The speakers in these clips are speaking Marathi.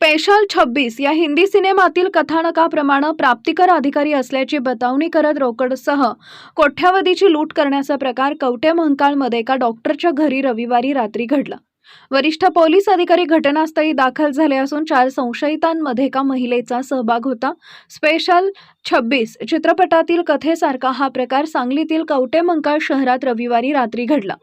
स्पेशल छब्बीस या हिंदी सिनेमातील कथानकाप्रमाणे प्राप्तिकर अधिकारी असल्याची बतावणी करत रोकडसह कोठ्यावधीची लूट करण्याचा प्रकार कवटे महंकाळमध्ये एका डॉक्टरच्या घरी रविवारी रात्री घडला. वरिष्ठ पोलीस अधिकारी घटनास्थळी दाखल झाले असून चार संशयितांमध्ये एका महिलेचा सहभाग होता. स्पेशल छब्बीस चित्रपटातील कथेसारखा हा प्रकार सांगलीतील कवटे मंकाळ शहरात रविवारी रात्री घडला.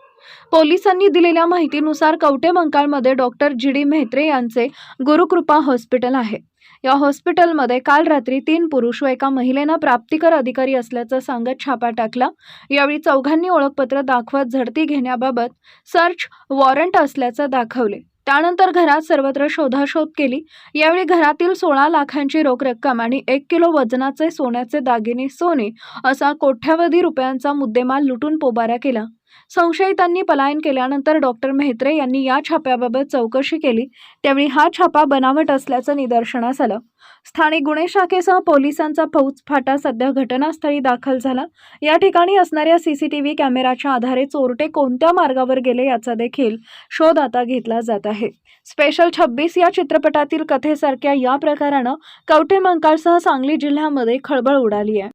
पोलिसांनी दिलेल्या माहितीनुसार कवटे मंकाळमध्ये डॉक्टर जी डी म्हेत्रे यांचे गुरुकृपा हॉस्पिटल आहे. या हॉस्पिटलमध्ये काल रात्री तीन पुरुष व एका महिलेनं प्राप्तिकर अधिकारी असल्याचं सांगत छापा टाकला. यावेळी चौघांनी ओळखपत्र दाखवत झडती घेण्याबाबत सर्च वॉरंट असल्याचं दाखवले. त्यानंतर घरात सर्वत्र शोधाशोध केली. यावेळी घरातील सोळा लाखांची रोख रक्कम आणि एक किलो वजनाचे सोन्याचे दागिने सोने असा कोट्यावधी रुपयांचा मुद्देमाल लुटून पोबारा केला. संशयितांनी पलायन केल्यानंतर डॉक्टर मेहत्रे यांनी या छाप्याबाबत चौकशी केली. त्यावेळी हा छापा बनावट असल्याचं निदर्शनास आलं. स्थानिक गुन्हे शाखेसह पोलिसांचा फौजफाटा सध्या घटनास्थळी दाखल झाला. या ठिकाणी असणाऱ्या सीसीटीव्ही कॅमेराच्या आधारे चोरटे कोणत्या मार्गावर गेले याचा देखील शोध आता घेतला जात आहे. स्पेशल छब्बीस या चित्रपटातील कथेसारख्या या प्रकारानं कवठे मंकाळसह सांगली जिल्ह्यामध्ये खळबळ उडाली आहे.